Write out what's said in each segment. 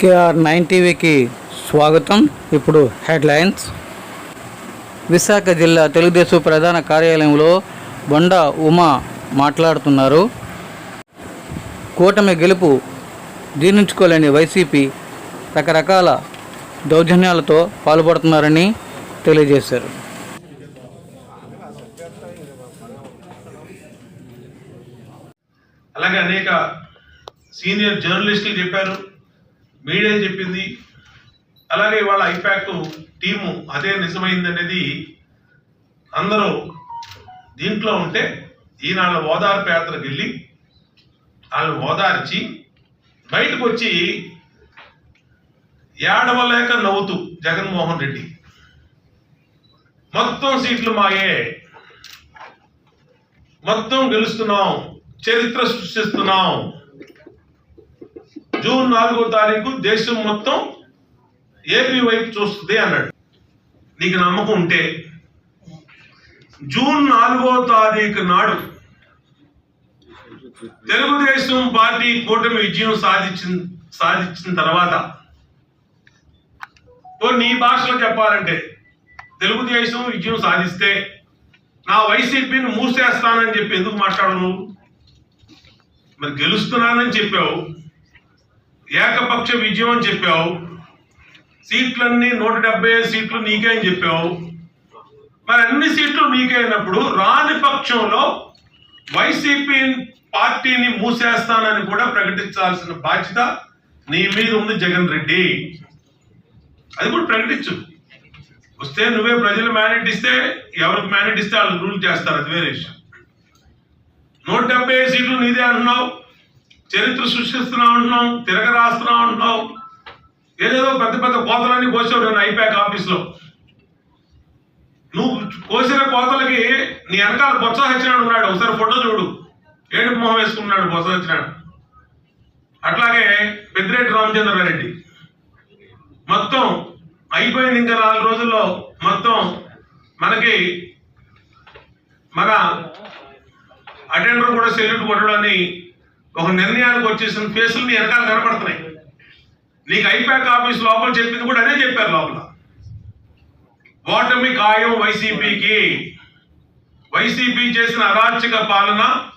KR nine టీవీకి స్వాగతం. ఇప్పుడు హెడ్లైన్స్. విశాఖ జిల్లా తెలుగుదేశం ప్రధాన కార్యాలయంలో బొండా ఉమా మాట్లాడుతున్నారు. కూటమి గెలుపు జీర్ణించుకోలేని వైసీపీ రకరకాల దౌర్జన్యాలతో పాల్పడుతున్నారని తెలియజేశారు. అలాగే అనేక సీనియర్ జర్నలిస్టులు చెప్పారు. మీడియా చెప్పింది. అలాగే ఇవాళ ఐపాక్ టీము అదే నిజమైంది అనేది అందరూ దీంట్లో ఉంటే ఈనాళ్ళ ఓదార్పు యాత్రకు వెళ్ళి వాళ్ళని ఓదార్చి బయటకు వచ్చి ఏడవలేక నవ్వుతూ జగన్మోహన్ రెడ్డి. మొత్తం సీట్లు మాయే. మొత్తం గెలుస్తున్నాం. చరిత్ర సృష్టిస్తున్నాం. జూన్ నాలుగో తారీఖు దేశం మొత్తం ఏపీ వైపు చూస్తుంది అన్నాడు. నీకు నమ్మకం ఉంటే. జూన్ నాలుగో తారీఖు నాడు తెలుగుదేశం పార్టీ కూటమి విజయం సాధించిన సాధించిన తర్వాత ఓ నీ భాషలో చెప్పాలంటే తెలుగుదేశం విజయం సాధిస్తే నా వైసీపీని మూసేస్తానని చెప్పి ఎందుకు మాట్లాడను మరి గెలుస్తున్నానని చెప్పావు. ఏకపక్ష విజయం అని చెప్పావు. సీట్లన్నీ నూట డెబ్బై ఐదు సీట్లు నీకే అని చెప్పావు. మరి అన్ని సీట్లు నీకే అయినప్పుడు రాని పక్షంలో వైసీపీ పార్టీని మూసేస్తానని కూడా ప్రకటించాల్సిన బాధ్యత నీ మీద ఉంది జగన్ రెడ్డి. అది కూడా ప్రకటించు. వస్తే నువ్వే ప్రజలు మ్యాండేట్ ఇస్తే ఎవరికి మ్యాండేట్ ఇస్తే వాళ్ళు రూల్ చేస్తారు. అది వేరే విషయం. నూట డెబ్బై ఐదు సీట్లు నీదే అంటున్నావు. చరిత్ర సృష్టిస్తున్నా ఉంటున్నాం తిరగ రాస్తున్నావు అంటున్నావు ఏదేదో పెద్ద పెద్ద కోతలన్నీ కోసావు నేను ఐపాక్ ఆఫీస్లో. నువ్వు కోసిన కోతలకి నీ వెనకాల బొత్స ఉన్నాడు. ఒకసారి ఫోటో చూడు. ఏడుపు మొహం వేసుకున్నాడు బొత్స హచ్చినాడు అట్లాగే పెద్దిరెడ్డి రామచంద్రారెడ్డి మొత్తం అయిపోయింది ఇంకా నాలుగు రోజుల్లో. మొత్తం మనకి మన అటెండర్ కూడా సెల్యూట్ కొట్టడాన్ని ఒక నిర్ణయానికి వచ్చేసిన ఫేసులు నీ వెనకాల కనపడుతున్నాయి. నీకు ఐపాక్ ఆఫీస్ లోపల చెప్పింది కూడా అదే చెప్పారు లోపల. ఓటమి ఖాయం వైసీపీకి. వైసీపీ చేసిన అరాచక పాలన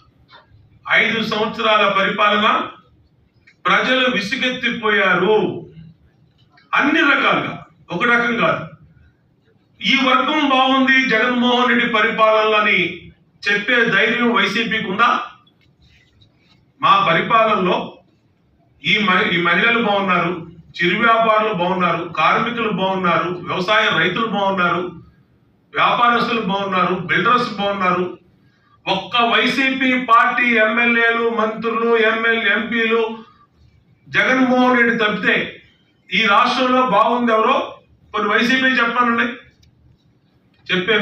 ఐదు సంవత్సరాల పరిపాలన ప్రజలు విసుగెత్తిపోయారు. అన్ని రకాలుగా ఒక రకం కాదు. ఈ వర్గం బాగుంది జగన్మోహన్ రెడ్డి పరిపాలనని చెప్పే ధైర్యం వైసీపీకి ఉందా? మా పరిపాలనలో ఈ మహి- ఈ మహిళలు బాగున్నారు చిరు వ్యాపారులు బాగున్నారు కార్మికులు బాగున్నారు వ్యవసాయ రైతులు బాగున్నారు వ్యాపారస్తులు బాగున్నారు బిల్డర్స్ బాగున్నారు. ఒక్క వైసీపీ పార్టీ ఎమ్మెల్యేలు మంత్రులు ఎమ్మెల్యే ఎంపీలు జగన్మోహన్ రెడ్డి తప్పితే ఈ రాష్ట్రంలో బాగుంది ఎవరో? కొన్ని వైసీపీ చెప్పానండి చెప్పే